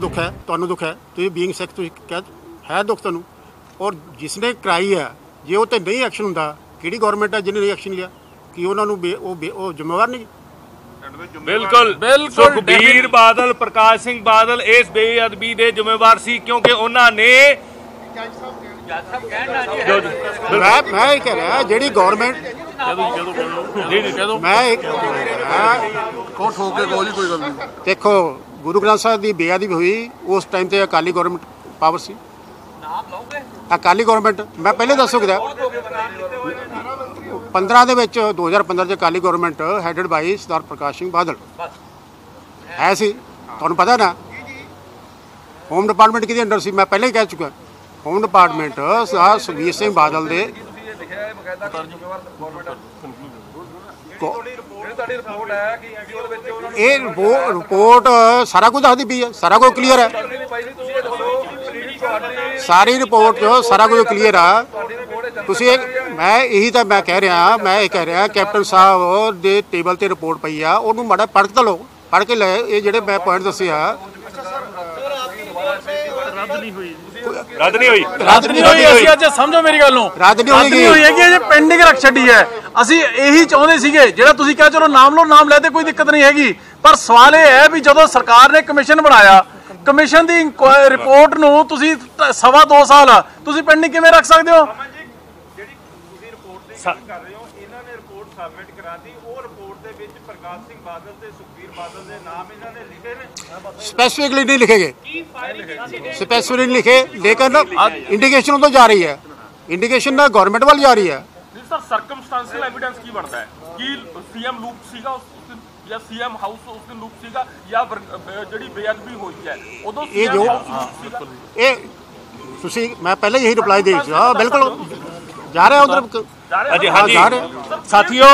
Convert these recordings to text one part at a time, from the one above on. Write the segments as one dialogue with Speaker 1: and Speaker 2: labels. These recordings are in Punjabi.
Speaker 1: ਦੁੱਖ ਹੈ ਤੁਹਾਨੂੰ ਦੁੱਖ ਹੈ ਤੁਸੀਂ ਬੀਇੰਗ ਸਿੱਖ ਤੁਸੀਂ ਕਹਿ ਹੈ ਦੁੱਖ ਤੁਹਾਨੂੰ। ਔਰ ਜਿਸਨੇ ਕਰਾਈ ਹੈ ਜੇ ਉਹ ਤੇ ਨਹੀਂ ਐਕਸ਼ਨ ਹੁੰਦਾ ਕਿਹੜੀ ਗਵਰਨਮੈਂਟ ਹੈ ਜਿਹਨੇ ਐਕਸ਼ਨ ਲਿਆ? ਕਿ ਉਹਨਾਂ ਨੂੰ ਉਹ ਜ਼ਿੰਮੇਵਾਰ ਨਹੀਂ
Speaker 2: ਬਿਲਕੁਲ।
Speaker 3: ਬਿਲਕੁਲ,
Speaker 2: ਸੁਖਬੀਰ। ਬਾਦਲ ਪ੍ਰਕਾਸ਼ ਸਿੰਘ ਬਾਦਲ ਇਸ ਬੇਅਦਬੀ ਦੇ ਜ਼ਿੰਮੇਵਾਰ ਸੀ ਕਿਉਂਕਿ ਉਹਨਾਂ ਨੇ ਜੋ-
Speaker 1: ਮੈਂ ਮੈਂ ਇਹ ਕਹਿ ਰਿਹਾ ਜਿਹੜੀ ਗਵਰਨਮੈਂਟ ਮੈਂ ਇੱਕ ਮੈਂ
Speaker 4: ਕੋ ਠੋਕ ਕੇ ਕਹੋ ਜੀ ਕੋਈ ਗੱਲ ਨਹੀਂ।
Speaker 1: ਦੇਖੋ ਗੁਰੂ ਗ੍ਰੰਥ ਸਾਹਿਬ ਦੀ ਬੇਅਦਬੀ ਹੋਈ ਉਸ ਟਾਈਮ ਤੇ ਅਕਾਲੀ ਗਵਰਨਮੈਂਟ ਪਾਵਰ ਸੀ। ਅਕਾਲੀ ਗਵਰਨਮੈਂਟ ਮੈਂ ਪਹਿਲੇ ਦੱਸ ਸਕਦਾ। 15 ਦੇ ਵਿੱਚ 2015 ਚ Akali government headed by Sardar Prakash Singh Badal. ਹੈ ਸੀ। ਤੁਹਾਨੂੰ ਪਤਾ ਨਾ? ਹੋਮ ਡਿਪਾਰਟਮੈਂਟ ਕਿਹਦੇ ਅੰਡਰ ਸੀ? ਮੈਂ ਪਹਿਲੇ ਹੀ ਕਹਿ ਚੁੱਕਾ। ਹੋਮ ਡਿਪਾਰਟਮੈਂਟ ਸਰਦਾਰ ਸੁਖਬੀਰ ਸਿੰਘ ਬਾਦਲ ਦੇ। ਕੋ- ਇਹ ਰਿਪੋ- ਰਿਪੋਰਟ ਸਾਰਾ ਕੁਝ ਦੱਸਦੀ ਪਈ ਹੈ ਸਾਰਾ ਕੁਝ ਕਲੀਅਰ ਹੈ। ਸਾਰੀ ਰਿਪੋਰਟ ਜੋ ਸਾਰਾ ਕੁਝ ਕਲੀਅਰ ਆ। ਤੁਸੀਂ ਇਹ ਮੈਂ ਇਹੀ ਤਾਂ ਮੈਂ ਕਹਿ ਰਿਹਾ ਮੈਂ ਇਹ ਕਹਿ ਰਿਹਾ ਕੈਪਟਨ ਸਾਹਿਬ ਦੇ ਟੇਬਲ ਤੇ ਰਿਪੋਰਟ ਪਈ ਆ ਉਹਨੂੰ ਮਾੜਾ ਪੜ੍ਹ ਤਾਂ ਲਓ। ਪੜ੍ਹ ਕੇ ਲੈ ਇਹ ਜਿਹੜੇ ਮੈਂ ਪੁਆਇੰਟ ਦੱਸੇ ਆ
Speaker 2: ਰੱਦ ਨਹੀਂ ਹੋਈ।
Speaker 3: ਰੱਦ ਨਹੀਂ ਹੋਈ? ਅਸੀਂ ਅੱਜ ਸਮਝੋ ਮੇਰੀ ਗੱਲ ਨੂੰ।
Speaker 1: ਰੱਦ ਨਹੀਂ
Speaker 3: ਰੱਦ ਨਹੀਂ
Speaker 1: ਹੋਏਗੀ।
Speaker 3: ਹੋਈ ਹੈਗੀ ਇਹ ਜੇ ਪੈਂਡਿੰਗ ਰੱਖ ਛੱਡੀ ਹੈ। ਅਸੀਂ ਇਹੀ ਚਾਹੁੰਦੇ ਸੀਗੇ ਜਿਹੜਾ ਤੁਸੀਂ ਕਿਹਾ ਚਲੋ ਨਾਮ ਲਓ ਨਾਮ ਲੈ ਤੇ ਕੋਈ ਦਿੱਕਤ ਨਹੀਂ ਹੈਗੀ। ਪਰ ਸਵਾਲ ਇਹ ਹੈ ਵੀ ਜਦੋਂ ਸਰਕਾਰ ਨੇ ਕਮਿਸ਼ਨ ਬਣਾਇਆ ਕਮਿਸ਼ਨ ਦੀ ਰਿਪੋਰਟ ਨੂੰ ਤੁਸੀਂ ਸਵਾ ਦੋ ਸਾਲ ਤੁਸੀਂ ਪੈਂਡਿੰਗ ਕਿਵੇਂ ਰੱਖ ਸਕਦੇ ਹੋ?
Speaker 5: ਕਰ ਰਹੇ ਹੋ ਇਹਨਾਂ ਨੇ ਰਿਪੋਰਟ ਸਬਮਿਟ ਕਰਾਤੀ ਉਹ ਰਿਪੋਰਟ ਦੇ ਵਿੱਚ ਪ੍ਰਕਾਸ਼ ਸਿੰਘ ਬਾਦਲ ਤੇ ਸੁਖਬੀਰ ਬਾਦਲ ਦੇ ਨਾਮ ਇਹਨਾਂ ਨੇ ਲਿਖੇ ਨੇ।
Speaker 1: ਸਪੈਸੀਫਿਕਲੀ ਨਹੀਂ ਲਿਖੇਗੇ। ਸਪੈਸੀਫਿਕਲੀ ਲਿਖੇ ਲੇਕਿਨ ਇੰਡੀਕੇਸ਼ਨ ਉਦੋਂ ਜਾ ਰਹੀ ਹੈ। ਇੰਡੀਕੇਸ਼ਨ ਨਾ ਗਵਰਨਮੈਂਟ ਵੱਲ ਜਾ ਰਹੀ ਹੈ।
Speaker 6: ਸਰ ਸਰਕਮਸਟੈਂਸ਼ੀਅਲ ਐਵੀਡੈਂਸ ਕੀ ਬਣਦਾ ਹੈ? ਕਿ ਸੀਐਮ ਲੂਪ ਸੀਗਾ ਉਸ ਜਾਂ ਸੀਐਮ ਹਾਊਸ ਉਸ ਦਿਨ ਲੂਪ ਸੀਗਾ ਜਾਂ ਜਿਹੜੀ ਬੇਅਦਬੀ ਹੋਈ ਹੈ ਉਦੋਂ
Speaker 1: ਇਹ ਜੋ- ਇਹ ਤੁਸੀਂ ਮੈਂ ਪਹਿਲੇ ਯਹੀ ਰਿਪਲਾਈ ਦੇ ਦਿੱਤਾ। ਹਾਂ ਬਿਲਕੁਲ। ਜਾ ਰਿਹਾ ਉਧਰ
Speaker 2: ਹਾਂਜੀ
Speaker 1: ਹਾਂ, ਜਾ
Speaker 2: ਹਾਂਜੀ ਸਾਥੀਓ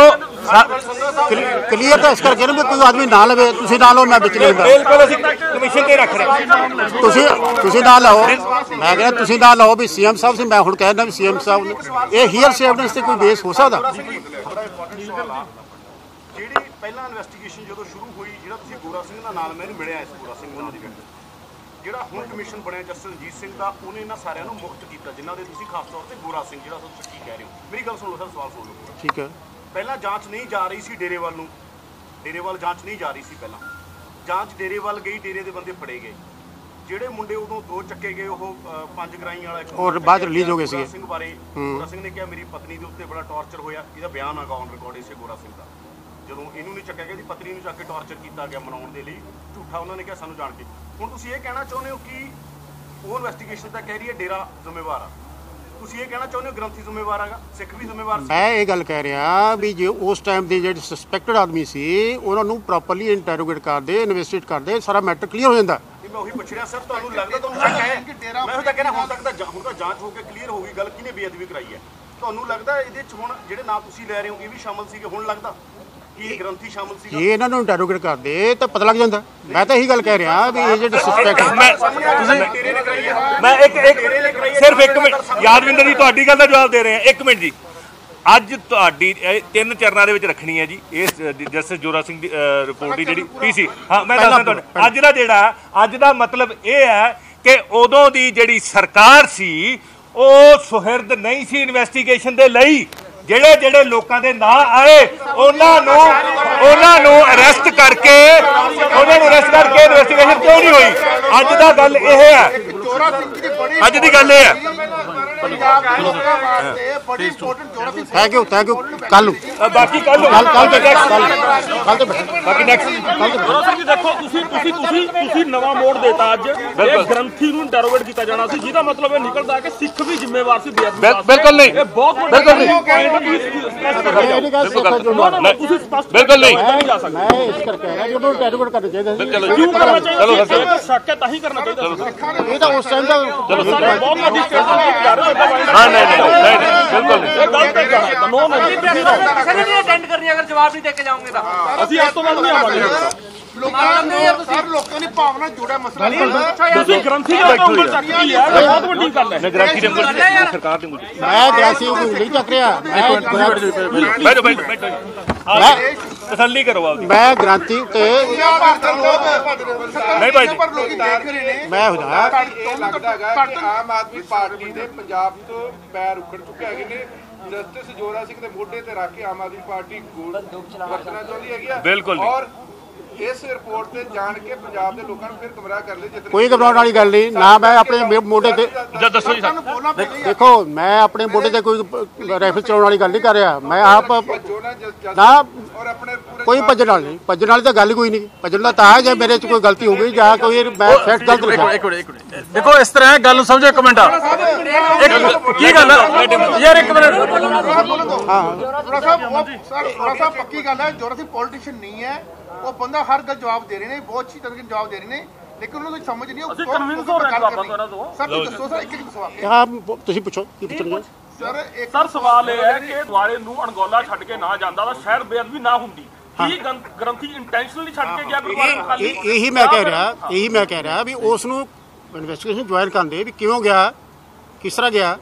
Speaker 1: ਕਲੀਅਰ ਤਾਂ ਇਸ ਕਰਕੇ ਨਾ ਵੀ ਕੋਈ ਆਦਮੀ ਨਾ ਲਵੇ ਤੁਸੀਂ ਨਾ ਲਓ ਮੈਂ ਵਿੱਚ ਨਹੀਂ ਹੁੰਦਾ।
Speaker 2: ਬਿਲਕੁਲ ਅਸੀਂ ਕਮਿਸ਼ਨ ਤੇ ਰੱਖ ਰਹੇ
Speaker 1: ਤੁਸੀਂ ਤੁਸੀਂ ਨਾ ਲਓ। ਮੈਂ ਕਹਿੰਦਾ ਤੁਸੀਂ ਨਾ ਲਓ ਵੀ ਸੀਐਮ ਸਾਹਿਬ ਸੀ ਮੈਂ ਹੁਣ ਕਹਿਣਾ ਵੀ ਸੀਐਮ ਸਾਹਿਬ ਨੇ। ਇਹ ਹੀਅਰ ਸੇ ਐਵਿਡੈਂਸ ਤੇ ਕੋਈ ਬੇਸ ਹੋ ਸਕਦਾ?
Speaker 5: ਜਿਹੜੀ ਪਹਿਲਾਂ ਇਨਵੈਸਟੀਗੇਸ਼ਨ ਜਦੋਂ ਸ਼ੁਰੂ ਹੋਈ ਜਿਹੜਾ ਤੁਸੀਂ ਗੋਰਾ ਸਿੰਘ ਦਾ ਨਾਮ ਮੈਨੂੰ ਮਿਲਿਆ ਇਸ ਗੋਰਾ ਸਿੰਘ ਨਾਂ ਦੀ ਜਿਹੜਾ ਹੁਣ ਕਮਿਸ਼ਨ ਬਣਿਆ ਜਸਟਿਸ ਰਣਜੀਤ ਸਿੰਘ ਦਾ ਉਹਨੇ ਇਹਨਾਂ ਸਾਰਿਆਂ ਨੂੰ ਮੁਕਤ ਕੀਤਾ ਜਿਨ੍ਹਾਂ ਦੇ ਤੁਸੀਂ ਖਾਸ ਤੌਰ ਤੇ ਗੋਰਾ ਸਿੰਘ ਜਿਹੜਾ ਤੁਸੀਂ ਸੱਚੀ ਕਹਿ ਰਹੇ ਹੋ। ਮੇਰੀ ਗੱਲ ਸੁਣੋ ਸਰ ਸਵਾਲ ਸੁਣ ਲਓ
Speaker 1: ਠੀਕ ਹੈ।
Speaker 5: ਪਹਿਲਾਂ ਜਾਂਚ ਨਹੀਂ ਜਾ ਰਹੀ ਸੀ ਡੇਰੇ ਵੱਲ ਨੂੰ। ਡੇਰੇ ਵੱਲ ਜਾਂਚ ਨਹੀਂ ਜਾ ਰਹੀ ਸੀ ਪਹਿਲਾਂ। ਜਾਂਚ ਡੇਰੇ ਵੱਲ ਗਈ ਡੇਰੇ ਦੇ ਬੰਦੇ ਫੜੇ ਗਏ। ਜਿਹੜੇ ਮੁੰਡੇ ਉਦੋਂ ਦੋ ਚੱਕੇ ਗਏ ਉਹ ਪੰਜ ਗਰਾਈ ਵਾਲਾ ਇੱਕ
Speaker 1: ਔਰ ਬਾਅਦ release ਹੋ ਗਏ ਸੀਗੇ।
Speaker 5: ਸਿੰਘ ਬਾਰੇ। ਗੋਰਾ ਸਿੰਘ ਨੇ ਕਿਹਾ ਮੇਰੀ ਪਤਨੀ ਦੇ ਉੱਤੇ ਬੜਾ ਟੌਰਚਰ ਹੋਇਆ। ਇਹਦਾ ਬਿਆਨ ਆਗਾ ਔਨ ਰਿਕਾਰਡ ਇਸੇ ਗੋਰਾ ਸਿੰਘ ਦਾ। ਜਦੋਂ ਇਹਨੂੰ ਨਹੀਂ ਚੱਕਿਆ ਗਿਆ ਇਹਦੀ ਪਤਨੀ ਨੂੰ ਚੱਕ ਕੇ ਟੌਰਚਰ ਕੀਤਾ ਗਿਆ ਮਨਾਉਣ ਦੇ ਲਈ। ਝੂਠਾ ਉਹਨਾਂ ਨੇ ਕਿਹਾ ਸਾਨੂੰ ਜਾਣ ਕੇ ਹੁਣ ਤੁਸੀਂ ਇਹ ਕਹਿਣਾ ਚਾਹੁੰਦੇ ਹੋ ਕਿ ਉਹ ਇਨਵੈਸਟੀਗੇਸ਼ਨ ਤਾਂ ਕਹਿ ਰਹੀ ਹੈ ਡੇਰਾ ਜ਼ਿੰਮੇਵਾਰ ਆ। ਤੁਸੀਂ ਇਹ ਕਹਿਣਾ ਚਾਹੁੰਦੇ ਹੋ ਗ੍ਰੰਥੀ ਜ਼ਿੰਮੇਵਾਰ ਹੈਗਾ ਸਿੱਖ ਵੀ ਜ਼ਿੰਮੇਵਾਰ ਸੀ?
Speaker 1: ਮੈਂ ਇਹ ਗੱਲ ਕਹਿ ਰਿਹਾ ਵੀ ਜੇ ਉਸ ਟਾਈਮ ਦੇ ਜਿਹੜੇ ਸਸਪੈਕਟਡ ਆਦਮੀ ਸੀ ਉਹਨਾਂ ਨੂੰ ਪ੍ਰੋਪਰਲੀ ਇੰਟਰੋਗੇਟ ਕਰਦੇ ਇਨਵੈਸਟੀਗੇਟ ਕਰਦੇ ਸਾਰਾ ਮੈਟਰ ਕਲੀਅਰ ਹੋ ਜਾਂਦਾ।
Speaker 5: ਮੈਂ ਉਹੀ ਪੁੱਛ ਰਿਹਾ ਸਰ ਤੁਹਾਨੂੰ ਲੱਗਦਾ ਤੁਹਾਨੂੰ ਸ਼ੱਕ ਹੈ। ਮੈਂ ਉਹ ਤਾਂ ਕਹਿੰਦਾ ਹੁਣ ਤੱਕ ਤਾਂ ਜਾਂ- ਹੁਣ ਤਾਂ ਜਾਂਚ ਹੋ ਕੇ ਕਲੀਅਰ ਹੋ ਗਈ ਗੱਲ ਕਿਹਨੇ ਬੇਅਦਬੀ ਕਰਾਈ ਹੈ? ਤੁਹਾਨੂੰ ਲੱਗਦਾ ਇਹਦੇ ਚ ਹੁਣ ਜਿਹੜੇ ਨਾਂ ਤੁਸੀਂ ਲੈ ਰਹੇ ਹੋ ਇਹ ਵੀ ਸ਼ਾਮਲ ਸੀਗੇ ਹੁਣ ਲੱਗਦਾ? ਕਿ ਇਹ ਗ੍ਰੰਥੀ ਸ਼ਾਮਲ ਸੀਗਾ?
Speaker 1: ਜੇ ਇਹਨਾਂ ਨੂੰ ਇੰਟਰੋਗੇਟ ਕਰਦੇ ਤਾਂ ਪਤਾ ਲੱਗ ਜਾਂਦਾ। ਮੈਂ ਤਾਂ ਇਹੀ ਗੱਲ ਕਹਿ ਰਿਹਾ ਵੀ ਇਹ ਜਿਹੜੇ ਸਸਪੈਕਟ
Speaker 2: ਮੈਂ ਮੈਂ ਇੱਕ ਇੱਕ ਸਿਰਫ ਇੱਕ ਮਿੰਟ। ਯਾਦਵਿੰਦਰ ਜੀ ਤੁਹਾਡੀ ਗੱਲ ਦਾ ਜਵਾਬ ਦੇ ਰਹੇ ਹਾਂ। ਇੱਕ ਮਿੰਟ ਜੀ। ਅੱਜ ਤੁਹਾਡੀ ਇਹ ਤਿੰਨ ਚਰਨਾਂ ਦੇ ਵਿੱਚ ਰੱਖਣੀ ਹੈ ਜੀ। ਇਸ ਜਸਟਿਸ ਜੋਰਾ ਸਿੰਘ ਦੀ ਰਿਪੋਰਟ ਦੀ ਜਿਹੜੀ ਪੀਸੀ ਹਾਂ ਮੈਂ ਦੱਸਦਾ ਤੁਹਾਨੂੰ। ਅੱਜ ਦਾ ਜਿਹੜਾ ਅੱਜ ਦਾ ਮਤਲਬ ਇਹ ਹੈ ਕਿ ਉਦੋਂ ਦੀ ਜਿਹੜੀ ਸਰਕਾਰ ਸੀ ਉਹ ਸੁਹਿਰਦ ਨਹੀਂ ਸੀ ਇਨਵੈਸਟੀਗੇਸ਼ਨ ਦੇ ਲਈ। ਜਿਹੜੇ ਜਿਹੜੇ ਲੋਕਾਂ ਦੇ ਨਾਂ ਆਏ ਉਹਨਾਂ ਨੂੰ ਉਹਨਾਂ ਨੂੰ ਅਰੈਸਟ ਕਰਕੇ ਉਹਨਾਂ ਨੂੰ ਅਰੈਸਟ ਕਰਕੇ ਇਨਵੈਸਟੀਗੇਸ਼ਨ ਕਿਉਂ ਨਹੀਂ ਹੋਈ? ਅੱਜ ਦਾ ਗੱਲ ਇਹ ਹੈ। ਅੱਜ ਦੀ ਗੱਲ ਇਹ ਹੈ।
Speaker 4: ਪੰਜਾਬ ਦੇ ਲੋਕਾਂ ਵਾਸਤੇ ਬੜੀ important Singh
Speaker 1: thank you thank you ਕੱਲ ਨੂੰ
Speaker 2: ਬਾਕੀ ਕੱਲ ਨੂੰ
Speaker 1: ਕੱਲ ਕੱਲ ਤੇ ਕੱਲ ਕੱਲ ਤੇ।
Speaker 2: ਬਾਕੀ ਨੈਕਸਟ
Speaker 6: ਸਰ ਜੀ ਦੇਖੋ ਤੁਸੀਂ ਤੁਸੀਂ ਤੁਸੀਂ ਤੁਸੀਂ ਨਵਾਂ ਮੋੜ ਦੇਤਾ ਅੱਜ। ਇਹ ਗ੍ਰੰਥੀ ਨੂੰ ਇੰਟਰੋਗੇਟ ਕੀਤਾ ਜਾਣਾ ਸੀ ਜਿਹਦਾ ਮਤਲਬ ਇਹ ਨਿਕਲਦਾ ਕਿ ਸਿੱਖ ਵੀ ਜ਼ਿੰਮੇਵਾਰ ਸੀ ਬੇਅਦਬੀ।
Speaker 2: ਬਿਲਕੁਲ ਨਹੀਂ।
Speaker 6: ਇਹ ਬਹੁਤ ਵੱਡਾ
Speaker 2: ਬਿਲਕੁਲ ਨਹੀਂ।
Speaker 6: ਤੁਸੀਂ ਸਪਸ਼ਟ
Speaker 2: ਬਿਲਕੁਲ ਨਹੀਂ।
Speaker 1: ਮੈਂ ਇਸ ਕਰਕੇ ਕਹਿ ਰਿਹਾ ਕਿ ਉਹਨੂੰ ਇੰਟਰੋਗੇਟ ਕਰਨਾ ਚਾਹੀਦਾ ਸੀ।
Speaker 2: ਚਲੋ
Speaker 6: ਕਿਉਂ ਕਰਨਾ ਚਾਹੀਦਾ। ਸੀ? ਸ਼ੱਕ ਹੈ ਤਾਂ ਹੀ ਕਰਨਾ ਚਾਹੀਦਾ ਸੀ।
Speaker 1: ਇਹ ਤਾਂ ਉਸ ਟਾਈਮ ਦਾ
Speaker 6: ਸਾਰੇ ਬਹੁਤ ਵੱਡੀ ਸਟੇਟਮੈਂਟ ਕਰ ਰਹੇ ਹੋ
Speaker 2: ਨਹੀਂ ਨਹੀਂ ਨਹੀਂ ਨਹੀਂ, ਬਿਲਕੁਲ ਨਹੀਂ।
Speaker 6: ਇਹ ਗਲਤ ਹੈ ਜਾਣਾ ਨੋ ਨੋ
Speaker 7: ਕਿਸੇ ਨੇ ਨਹੀਂ ਅਟੈਂਡ ਕਰਨੀ ਅਗਰ ਜਵਾਬ ਨਹੀਂ ਦੇ ਕੇ ਜਾਓਗੇ ਤਾਂ।
Speaker 6: ਅਸੀਂ ਅੱਜ ਤੋਂ ਬਾਅਦ ਨਹੀਂ ਆਵਾਂਗੇ।
Speaker 4: ਲੋਕਾਂ ਨੂੰ ਸਰ ਲੋਕਾਂ ਦੀ ਭਾਵਨਾ ਜੁੜਿਆ ਮਸਲਾ ਨਹੀਂ
Speaker 6: ਤੁਸੀਂ ਗ੍ਰੰਥੀ ਦਾ ਉਂਗਲ ਚੱਕਦੀ ਹੈ। ਇਹ ਬਹੁਤ ਵੱਡੀ ਗੱਲ ਹੈ।
Speaker 2: ਗ੍ਰਾਂਤੀ ਦੇ ਮੁੱਦੇ ਸਰਕਾਰ ਦੇ ਮੁੱਦੇ
Speaker 1: ਮੈਂ ਨਹੀਂ ਚੱਕ ਰਿਹਾ। ਮੈਂ
Speaker 2: ਬੈਠੋ ਬੈਠੋ। ਤਸੱਲੀ ਕਰੋ ਆਪਦੀ।
Speaker 1: ਮੈਂ ਗ੍ਰਾਂਤੀ ਤੇ
Speaker 2: ਨਹੀਂ ਭਾਈ ਜੀ।
Speaker 4: ਪਰ ਲੋਕੀ ਦੇਖ ਰਹੇ ਨੇ।
Speaker 1: ਮੈਂ ਹੁਦਾ
Speaker 8: ਇਹ ਲੱਗਦਾ ਹੈਗਾ ਕਿ ਆਮ ਆਦਮੀ ਪਾਰਟੀ ਦੇ ਪੰਜਾਬ ਤੋਂ ਪੈਰ ਉਖੜ ਚੁੱਕੇ ਹੈਗੇ ਨੇ। ਜਸਟਿਸ ਜੋਰਾ ਸਿੰਘ ਦੇ ਮੋਢੇ ਤੇ ਰੱਖ ਕੇ ਆਮ ਆਦਮੀ ਪਾਰਟੀ ਗੋਲ ਵਰਤਣਾ ਚਾਹੁੰਦੀ ਹੈਗੀ ਆ।
Speaker 2: ਬਿਲਕੁਲ।
Speaker 8: ਔਰ ਇਸ ਰਿਪੋਰਟ ਤੇ ਜਾਣ ਕੇ ਪੰਜਾਬ ਦੇ ਲੋਕਾਂ ਨੂੰ ਫਿਰ ਗੁੰਮਰਾਹ ਕਰ ਲਈ ਜਿੱਤਨੇ
Speaker 1: ਕੋਈ ਘਬਰਾਉਣ ਵਾਲੀ ਗੱਲ ਨਹੀਂ ਨਾ ਮੈਂ ਆਪਣੇ ਮੋਢੇ ਤੇ
Speaker 2: ਜਦ ਦੱਸੋ ਜੀ
Speaker 4: ਪੈ
Speaker 1: ਦੇਖੋ ਮੈਂ ਆਪਣੇ ਮੋਢੇ ਤੇ ਕੋਈ ਰਾਈਫਲ ਚਲਾਉਣ ਵਾਲੀ ਗੱਲ ਨਹੀਂ ਕਰ ਰਿਹਾ। ਮੈਂ ਆਪ ਨਾ
Speaker 8: ਔਰ ਆਪਣੇ ਪੂਰੇ
Speaker 1: ਕੋਈ ਭੱਜਣ ਵਾਲੀ ਨਹੀਂ। ਭੱਜਣ ਵਾਲੀ ਤਾਂ ਗੱਲ ਹੀ ਕੋਈ ਨਹੀਂ। ਭੱਜਣ ਦਾ ਤਾਂ ਹੈ ਜੇ ਮੇਰੇ 'ਚ ਕੋਈ ਗਲਤੀ ਹੋ ਗਈ ਜਾਂ ਕੋਈ ਮੈਂ ਫੈਕਟ ਗਲਤ ਲਿਖਿਆ।
Speaker 3: ਦੇਖੋ ਇਸ ਤਰ੍ਹਾਂ ਹੈ ਗੱਲ ਨੂੰ ਸਮਝੋ ਇੱਕ ਮਿੰਟ। ਕੀ ਗੱਲ ਹੈ? ਯਾਰ ਇੱਕ ਮਿੰਟ।
Speaker 4: ਜੋਰਾ ਸਾਹਿਬ ਉਹ ਸਰ ਜੋਰਾ ਸਾਹਿਬ ਪੱਕੀ ਗੱਲ ਹੈ ਜੋਰਾ ਸਿੰਘ ਪੋਲੀਟੀਸ਼ੀਅਨ ਨਹੀਂ ਹੈ। ਉਹ ਬੰਦਾ ਹਰ ਗੱਲ ਜਵਾਬ ਦੇ ਰਹੇ ਨੇ ਬਹੁਤ ਅੱਛੀ ਤਰੀਕੇ ਨਾਲ ਜਵਾਬ ਦੇ ਰਹੇ ਨੇ ਲੇਕਿਨ ਉਹਨਾਂ ਨੂੰ ਸਮਝ ਨਹੀਂ ਉਹ
Speaker 6: ਅਸੀਂ
Speaker 4: ਕੌਣ
Speaker 6: ਹੋ ਰਹੇ ਆਪਾਂ। ਤੋਂ ਇਹਨਾਂ ਤੋਂ।
Speaker 4: ਸਰ ਤੁਸੀਂ ਦੱਸੋ ਸਰ ਇੱਕ ਇੱਕ ਕੇ
Speaker 1: ਹਾਂ ਤੁਸੀਂ ਪੁੱਛੋ ਕੀ ਪੁੱਛਣਾ
Speaker 4: ਸਰ ਇੱਕ
Speaker 6: ਸਰ ਸਵਾਲ ਇਹ ਹੈ ਕਿ ਦੁਆਲੇ ਨੂੰ ਅਣਗੌਲਾ ਛੱਡ ਕੇ ਨਾ ਜਾਂਦਾ ਤਾਂ ਸ਼ਾਇਦ ਬੇਅਦਬੀ ਨਾ ਹੁੰਦੀ। ਕੀ ਗ੍ਰੰ- ਗ੍ਰੰਥੀ ਇੰਟੈਂਸ਼ਨਲੀ ਛੱਡ ਕੇ ਗਿਆ ਗੁਰਦੁਆਰਾ ਖਾਲੀ
Speaker 1: ਇਹ ਇਹੀ ਮੈਂ ਕਹਿ ਰਿਹਾ ਇਹੀ ਮੈਂ ਕਹਿ ਰਿਹਾ ਵੀ ਉਸ ਨੂੰ ਇਨਵੈਸਟੀਗੇਸ਼ਨ ਜੁਆਇਨ ਕਰਨ ਦੇ ਵੀ ਕਿਉਂ ਗਿਆ ਕਿਸ ਤਰ੍ਹਾਂ ਗਿਆ?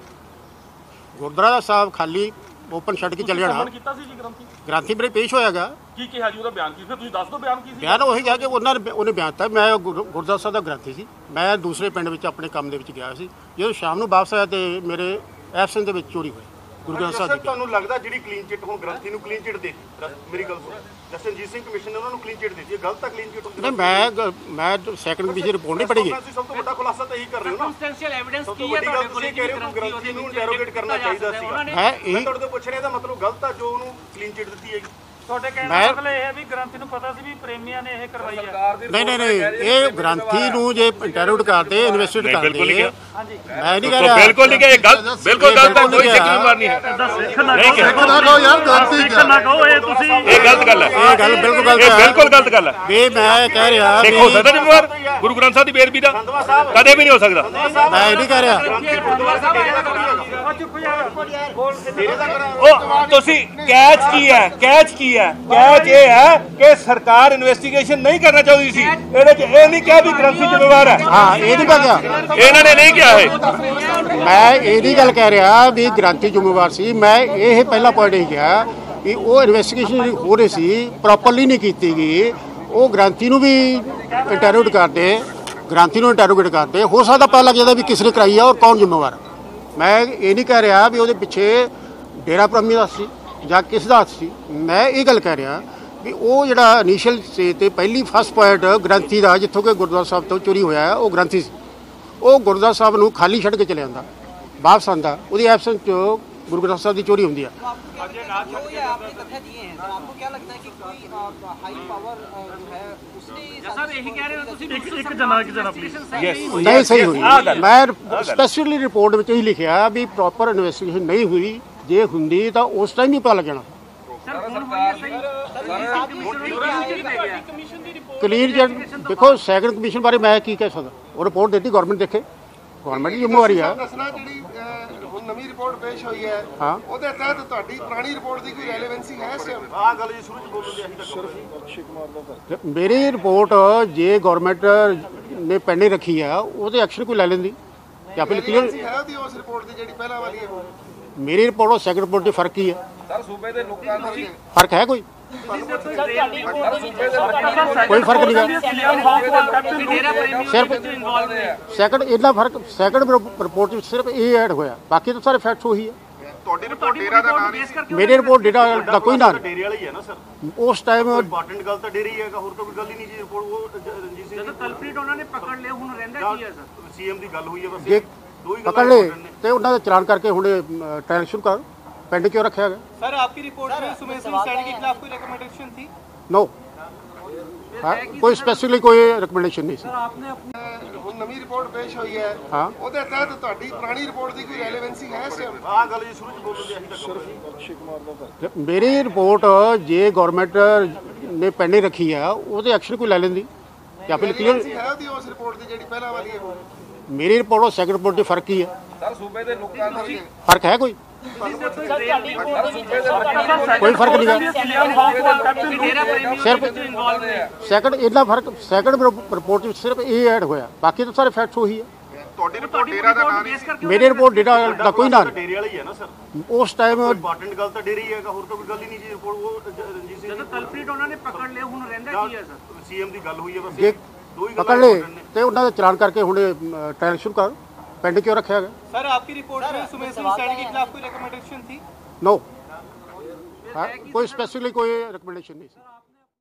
Speaker 1: ਗੁਰਦੁਆਰਾ ਸਾਹਿਬ ਖਾਲੀ ਓਪਨ ਛੱਡ ਕੇ ਚਲੇ ਜਾਣਾ।
Speaker 6: ਕੀਤਾ ਸੀ ਜੀ ਗ੍ਰੰਥੀ?
Speaker 1: ਗ੍ਰਾਂਥੀ ਮੇਰੇ ਪੇਸ਼ ਹੋਇਆਗਾ
Speaker 6: ਕੀ ਕਿਹਾ ਜੀ ਉਹਦਾ ਬਿਆਨ ਕੀ? ਫਿਰ ਤੁਸੀਂ ਦੱਸ ਦਿਓ ਬਿਆਨ ਕੀ ਸੀ?
Speaker 1: ਬਿਆਨ ਉਹੀ ਗਿਆ ਕਿ ਉਹਨਾਂ ਨੇ ਉਹਨੇ ਬਿਆਨ ਦਿੱਤਾ। ਮੈਂ ਗੁਰ- ਗੁਰਦੁਆਰਾ ਸਾਹਿਬ ਦਾ ਗ੍ਰੰਥੀ ਸੀ। ਮੈਂ ਦੂਸਰੇ ਪਿੰਡ ਵਿੱਚ ਆਪਣੇ ਕੰਮ ਦੇ ਵਿੱਚ ਗਿਆ ਸੀ। ਜਦੋਂ ਸ਼ਾਮ ਨੂੰ ਵਾਪਸ ਆਇਆ ਤੇ ਮੇਰੇ ਐਬਸੈਂਟ ਦੇ ਵਿੱਚ ਚੋਰੀ ਹੋਈ। ਗੁਰੂ ਗ੍ਰੰਥ ਸਾਹਿਬ
Speaker 5: ਸਰ
Speaker 1: ਦੀ
Speaker 5: ਤੁਹਾਨੂੰ ਲੱਗਦਾ ਜਿਹੜੀ ਕਲੀਨ ਚਿੱਟ ਹੁਣ ਗ੍ਰੰਥੀ ਨੂੰ ਕਲੀਨ ਚਿੱਟ ਦੇ ਮੇਰੀ ਗੱਲ ਸੁਣੋ। ਜਸਟਿਸ ਜੀਤ ਸਿੰਘ ਕਮਿਸ਼ਨ ਨੇ ਉਹਨਾਂ ਨੂੰ ਕਲੀਨ ਚਿੱਟ ਦਿੱਤੀ। ਗਲਤ ਹੈ ਕਲੀਨ ਚਿੱਟ
Speaker 1: ਨਹੀਂ ਮੈਂ ਗ- ਮੈਂ ਸੈਕੰਡ ਕਮਿਸ਼ਨ ਰਿਪੋਰਟ ਨਹੀਂ ਪੜ੍ਹੀ
Speaker 5: ਤੁਸੀਂ ਸਭ ਤੋਂ ਵੱਡਾ ਖੁਲਾਸਾ ਤਾਂ ਇਹੀ ਕਰ ਰਹੇ ਹੋ ਨਾ।
Speaker 7: ਸਰਕਮਸਟੈਂਸ਼ੀਅਲ ਐਵੀਡੈਂਸ
Speaker 5: ਸਭ ਤੋਂ
Speaker 7: ਕੀ ਹੈ
Speaker 5: ਵੱਡੀ ਗੱਲ
Speaker 7: ਤੁਹਾਡੇ ਕੋਲ
Speaker 5: ਤੁਸੀਂ ਕਹਿ ਰਹੇ ਹੋ ਕਿ ਗ੍ਰੰਥੀ ਨੂੰ ਇੰਟਰੋਗੇਟ ਕਰਨਾ ਚਾਹੀਦਾ
Speaker 7: ਨੇ
Speaker 1: ਹੈ?
Speaker 5: ਮੈਂ
Speaker 1: ਇਹ
Speaker 5: ਤੁਹਾਡੇ ਤੋਂ ਪੁੱਛ ਰਿਹਾ ਦਾ ਮਤਲਬ ਗਲਤ ਆ ਜੋ ਉਹਨੂੰ ਕਲੀਨ ਚਿੱਟ ਦਿੱਤੀ ਹੈਗੀ।
Speaker 7: ਤੁਹਾਡੇ ਕਹਿਣ
Speaker 1: ਮੈਂ-
Speaker 7: ਦਾ ਮਤਲਬ ਇਹ ਹੈ ਵੀ ਗ੍ਰੰਥੀ ਨੂੰ ਪਤਾ ਸੀ ਵੀ ਪ੍ਰੇਮੀਆਂ ਨੇ ਇਹ ਕਰਵਾਈ ਹੈ
Speaker 1: ਨਹੀਂ ਨਹੀਂ ਨਹੀਂ ਇਹ ਗ੍ਰੰਥੀ ਨੂੰ ਜੇ ਇੰਟਰੋਗੇਟ ਕਰਦੇ ਇਨਵੈਸਟੀਗੇਟ
Speaker 2: ਨਹੀਂ, ਬਿਲਕੁਲ ਨਹੀਂ
Speaker 1: ਕਰਦੇ ਮੈਂ ਨਹੀਂ ਕਹਿ ਰਿਹਾ।
Speaker 2: ਬਿਲਕੁਲ ਨਹੀਂ ਕਿ ਇਹ ਗਲਤ ਬਿਲਕੁਲ ਗਲਤ ਹੈ ਕੋਈ ਸਿੱਖ ਨੂੰ ਮਾਰਨੀ ਹੈ। ਨਹੀਂ ਕਿਹਾ।
Speaker 1: ਲੋ ਯਾਰ ਗਲਤੀ
Speaker 7: ਨਾ ਕਹੋ ਇਹ ਤੁਸੀਂ
Speaker 2: ਇਹ ਗਲਤ ਗੱਲ ਹੈ।
Speaker 1: ਇਹ ਗੱਲ ਬਿਲਕੁਲ ਗਲਤ
Speaker 2: ਇਹ
Speaker 1: ਹੈ।
Speaker 2: ਬਿਲਕੁਲ ਗਲਤ ਗੱਲ ਹੈ।
Speaker 1: ਵੀ ਮੈਂ ਕਹਿ ਰਿਹਾ
Speaker 2: ਸਿੱਖ ਹੋ
Speaker 1: ਵੀ
Speaker 2: ਸਕਦਾ ਜ਼ਿੰਮੇਵਾਰ ਗੁਰੂ ਗ੍ਰੰਥ ਸਾਹਿਬ ਦੀ ਬੇਅਦਬੀ ਦਾ ਕਦੇ ਵੀ ਨਹੀਂ ਹੋ ਸਕਦਾ।
Speaker 1: ਮੈਂ ਇਹ ਨਹੀਂ ਕਹਿ ਰਿਹਾ।
Speaker 2: ਉਹ ਤੁਸੀਂ ਕੈਚ ਕੀ ਹੈ ਕੈਚ ਕੀ ਹੈ? ਕੈਚ ਇਹ ਹੈ ਕਿ ਸਰਕਾਰ ਇਨਵੈਸਟੀਗੇਸ਼ਨ ਨਹੀਂ ਕਰਨਾ ਚਾਹੁੰਦੀ ਸੀ। ਇਹਦੇ ਚ ਇਹ ਨਹੀਂ ਕਿਹਾ ਵੀ ਗ੍ਰੰਥੀ ਜ਼ਿੰਮੇਵਾਰ ਹੈ।
Speaker 1: ਹਾਂ ਇਹ ਨਹੀਂ ਕਹਿ
Speaker 2: ਇਹਨਾਂ ਨੇ ਨਹੀਂ ਕਿਹਾ ਇਹ।
Speaker 1: ਮੈਂ ਇਹ ਨਹੀਂ ਗੱਲ ਕਹਿ ਰਿਹਾ ਵੀ ਗ੍ਰਾਂਤੀ ਜ਼ਿੰਮੇਵਾਰ ਸੀ। ਮੈਂ ਇਹ ਪਹਿਲਾ ਪੁਆਇੰਟ ਹੀ ਕਿਹਾ ਵੀ ਉਹ ਇਨਵੈਸਟੀਗੇਸ਼ਨ ਹੋ ਰਹੀ ਸੀ ਪ੍ਰੋਪਰਲੀ ਨਹੀਂ ਕੀਤੀ ਗਈ। ਉਹ ਗ੍ਰਾਂਤੀ ਨੂੰ ਵੀ ਇੰਟਰੋਗੇਟ ਕਰਦੇ ਗ੍ਰਾਂਤੀ ਨੂੰ ਇੰਟਰੋਗੇਟ ਕਰਦੇ। ਹੋ ਸਕਦਾ ਪਤਾ ਲੱਗ ਜਾਂਦਾ ਵੀ ਕਿਸ ਨੇ ਕਰਾਈ ਆ ਔਰ ਕੌਣ ਜ਼ਿੰਮੇਵਾਰ ਹੈ। ਮੈਂ ਇਹ ਨਹੀਂ ਕਹਿ ਰਿਹਾ ਵੀ ਉਹਦੇ ਪਿੱਛੇ ਡੇਰਾ ਪ੍ਰੇਮੀ ਦਾ ਸੀ। ਜਾਂ ਕਿਸ ਦਾ ਸੀ ਮੈਂ ਇਹ ਗੱਲ ਕਹਿ ਰਿਹਾ ਵੀ ਉਹ ਜਿਹੜਾ ਇਨੀਸ਼ੀਅਲ ਸਟੇਜ ਤੇ ਪਹਿਲੀ ਫਸਟ ਪੁਆਇੰਟ ਗ੍ਰੰਥੀ ਦਾ ਜਿੱਥੋਂ ਕਿ ਗੁਰਦੁਆਰਾ ਸਾਹਿਬ ਤੋਂ ਚੋਰੀ ਹੋਇਆ ਹੈ ਉਹ ਗ੍ਰੰਥੀ ਸੀ। ਉਹ ਗੁਰਦੁਆਰਾ ਸਾਹਿਬ ਨੂੰ ਖਾਲੀ ਛੱਡ ਕੇ ਚਲੇ ਜਾਂਦਾ ਵਾਪਸ ਆਂਦਾ ਉਹਦੀ ਐਬਸੈਂਸ ਚ ਗੁਰੂ ਗ੍ਰੰਥ ਸਾਹਿਬ ਦੀ ਚੋਰੀ ਹੁੰਦੀ ਆ। ਮੈਂ ਸਪੈਸ਼ਲੀ ਰਿਪੋਰਟ ਵਿੱਚ ਇਹ ਲਿਖਿਆ ਵੀ ਪ੍ਰੋਪਰ ਇਨਵੈਸਟੀਗੇਸ਼ਨ ਨਹੀਂ ਹੋਈ। ਜੇ ਹੁੰਦੀ ਤਾਂ ਉਸ ਟਾਈਮ ਹੀ ਪਤਾ ਲੱਗ ਜਾਣਾ ਕਲੀਅਰ ਜਦ ਦੇਖੋ ਸੈਕੰਡ ਕਮਿਸ਼ਨ ਬਾਰੇ ਮੈਂ ਕੀ ਕਹਿ ਸਕਦਾ? ਉਹ ਰਿਪੋਰਟ ਦਿੱਤੀ ਗਵਰਨਮੈਂਟ ਦੇਖੇ। ਗਵਰਨਮੈਂਟ ਦੀ ਜ਼ਿੰਮੇਵਾਰੀ ਆ।
Speaker 8: ਦੱਸਣਾ ਜਿਹੜੀ ਅਹ, ਹੁਣ ਨਵੀਂ ਰਿਪੋਰਟ ਪੇਸ਼ ਹੋਈ ਹੈ
Speaker 1: ਹਾਂ।
Speaker 8: ਉਹਦੇ ਤਹਿਤ ਤੁਹਾਡੀ ਪੁਰਾਣੀ ਰਿਪੋਰਟ ਦੀ ਕੋਈ ਰੈਲੇਵੈਂਸੀ ਹੈ ਇਸ ਟਾਈਮ
Speaker 5: ਆਹ ਗੱਲ ਜੀ ਸ਼ੁਰੂ ਚ ਬੋਲਦੇ ਅਸੀਂ ਤੱਕ
Speaker 1: ਮੇਰੀ ਰਿਪੋਰਟ ਜੇ ਗਵਰਨਮੈਂਟ ਨੇ ਪੈਂਡਿੰਗ ਰੱਖੀ ਆ ਉਹਦੇ ਐਕਸ਼ਨ ਕੋਈ ਲੈ ਲੈਂਦੀ। ਜਾਂ ਫਿਰ ਕਲੀਅਰ
Speaker 8: ਹੈ ਉਹਦੀ ਉਸ ਰਿਪੋਰਟ ਦੀ ਜਿਹੜੀ ਪਹਿਲਾਂ ਵਾਲੀ ਹੈ
Speaker 1: ਮੇਰੀ ਰਿਪੋਰਟ ਔਰ ਸੈਕੰਡ ਰਿਪੋਰਟ 'ਚ ਫ਼ਰਕ ਕੀ ਹੈ?
Speaker 8: ਸਰ ਸੂਬੇ ਦੇ ਲੋਕਾਂ ਨੂੰ
Speaker 1: ਫ਼ਰਕ ਹੈ ਕੋਈ? ਕੋਈ ਫ਼ਰਕ ਨਹੀਂ ਹੈ।
Speaker 7: ਡੇਰਾ
Speaker 1: ਸਿਰਫ
Speaker 7: ਨੇ
Speaker 1: ਸੈਕੰਡ ਇਹਦਾ ਫ਼ਰਕ ਸੈਕੰਡ ਰਿਪੋਰਟ ਵਿੱਚ ਸਿਰਫ ਇਹ ਐਡ ਹੋਇਆ। ਬਾਕੀ ਤਾਂ ਸਾਰੇ ਫੈਕਟਸ ਉਹੀ ਹੈ।
Speaker 8: ਤੁਹਾਡੀ ਰਿਪੋਰਟ ਡੇਰਾ ਦਾ ਨਾਮ
Speaker 7: ਬੇਸ ਕਰਕੇ
Speaker 1: ਮੇਰੀ ਰਿਪੋਰਟ ਡੇਟਾ ਦਾ ਕੋਈ ਨਾ ਨਹੀਂ।
Speaker 5: ਡੇਰੇ ਵਾਲਾ ਹੀ ਹੈ ਨਾ ਸਰ।
Speaker 1: ਉਸ ਟਾਈਮ
Speaker 5: ਇੰਪੋਰਟੈਂਟ ਗੱਲ ਤਾਂ ਡੇਰੇ ਹੈਗਾ ਹੋਰ ਤਾਂ ਕੋਈ ਗੱਲ ਹੀ ਨਹੀਂ ਜੀ। ਰਿਪੋਰਟ ਉਹ ਜ- ਰਣਜੀਤ ਸਿੰਘ
Speaker 7: ਜਦੋਂ ਕਲਪ੍ਰੀਟ ਉਹਨਾਂ ਨੇ ਪਕੜ ਲਿਆ ਹੁਣ ਰਹਿੰਦਾ ਕੀ ਹੈ ਸਰ?
Speaker 5: ਸੀਐਮ ਦੀ ਗੱਲ ਹੋਈ ਹੈ ਬਸ। ਦੋ ਹੀ ਗੱਲਾਂ
Speaker 1: ਪਕੜ ਲਏ
Speaker 5: important ਨੇ।
Speaker 1: ਤੇ ਉਹਨਾਂ ਦਾ ਚਲਾਨ ਕਰਕੇ ਹੁਣ ਟ੍ਰਾਇਲ ਸ਼ੁਰੂ ਕਰ ਪੈਂਡ ਕਿਉਂ ਰੱਖਿਆ ਗਿਆ
Speaker 9: सर आपकी रिपोर्ट में सुमेश सिंह सैनी के खिलाफ कोई रिकमेंडेशन थी
Speaker 1: ਨੋ ਕੋਈ ਸਪੈਸੀਫਿਕਲੀ ਕੋਈ ਰਿਕਮੈਂਡੇਸ਼ਨ ਨਹੀਂ ਸੀ
Speaker 8: ਹੁਣ ਨਵੀਂ ਰਿਪੋਰਟ ਪੇਸ਼ ਹੋਈ ਹੈ
Speaker 1: ਹਾਂ
Speaker 8: ਉਹਦੇ ਤਹਿਤ ਤੁਹਾਡੀ ਪੁਰਾਣੀ ਰਿਪੋਰਟ ਦੀ ਕੋਈ ਰੈਲੇਵੈਂਸੀ ਹੈ ਇਸ ਟਾਈਮ
Speaker 5: ਆਹ ਗੱਲ ਜੀ ਸ਼ੁਰੂ ਚ ਬੋਲਦੇ ਅਸੀਂ ਤੱਕ
Speaker 1: ਮੇਰੀ ਰਿਪੋਰਟ ਜੇ ਗਵਰਨਮੈਂਟ ਨੇ ਪੈਂਡਿੰਗ ਰੱਖੀ ਆ ਉਹਦੇ ਐਕਸ਼ਨ ਕੋਈ ਲੈ ਲੈਂਦੀ ਜਾਂ ਫਿਰ ਕਲੀਅਰ
Speaker 8: ਰੈਲੇਵੈਂਸੀ ਹੈ ਉਹਦੀ ਉਸ ਰਿਪੋਰਟ ਦੀ ਜਿਹੜੀ ਪਹਿਲਾਂ ਵਾਲੀ ਹੈ
Speaker 1: ਮੇਰੀ ਰਿਪੋਰਟ ਔਰ ਸੈਕੰਡ ਰਿਪੋਰਟ 'ਚ ਫ਼ਰਕ ਹੀ ਹੈ?
Speaker 8: ਸਰ ਸੂਬੇ ਦੇ ਲੋਕਾਂ ਨੂੰ
Speaker 1: ਫ਼ਰਕ ਹੈ ਕੋਈ? ਕੋਈ ਫ਼ਰਕ ਨਹੀਂ ਹੈ। ਸਿਰਫ ਸੈਕੰਡ ਇੰਨਾ ਫ਼ਰਕ ਸੈਕੰਡ ਰਿਪੋਰਟ ਵਿੱਚ ਸਿਰਫ ਇਹ ਐਡ ਹੋਇਆ। ਬਾਕੀ ਤਾਂ ਸਾਰੇ ਫੈਕਟਸ ਉਹੀ ਹੈ।
Speaker 8: ਤੁਹਾਡੀ ਰਿਪੋਰਟ ਡੇਰਾ ਦਾ ਨਾਮ ਨਹੀਂ।
Speaker 1: ਮੇਰੇ ਰਿਪੋਰਟ ਡੇਰਾ ਦਾ ਕੋਈ ਨਾਮ
Speaker 5: ਡੇਰੇ ਵਾਲਾ ਹੈ ਨਾ ਸਰ।
Speaker 1: ਉਸ ਟਾਈਮ
Speaker 5: ਇੰਪੋਰਟੈਂਟ ਗੱਲ ਡੇਰੀ ਹੈਗਾ ਹੋਰ ਕੋਈ ਗੱਲ ਹੀ ਨਹੀਂ ਜੀ। ਰਿਪੋਰਟ ਉਹ ਰਣਜੀਤ
Speaker 7: ਜਦੋਂ ਕਲਪ੍ਰੀਟ ਉਹਨਾਂ ਨੇ ਪਕੜ ਲਿਆ ਹੁਣ ਰਹਿੰਦਾ ਕੀ ਹੈ ਸਰ?
Speaker 5: ਸੀਐਮ ਦੀ ਗੱਲ ਹੋਈ ਹੈ ਬਸ।
Speaker 1: ਪਕੜ ਲਏ ਤੇ ਉਹਨਾਂ ਦਾ ਚਲਾਨ ਕਰਕੇ ਹੁਣ ਟ੍ਰਾਂਜੈਕਸ਼ਨ ਕਰ ਪਿੰਡ ਕਿਉਂ ਰੱਖਿਆ ਗਿਆ
Speaker 9: ਸਰ ਆਪਕੀ ਰਿਪੋਰਟ में सुमेश सिंह सैनी के खिलाफ कोई रिकमेंडेशन थी
Speaker 1: नो कोई स्पेसिफिकली कोई रिकमेंडेशन नहीं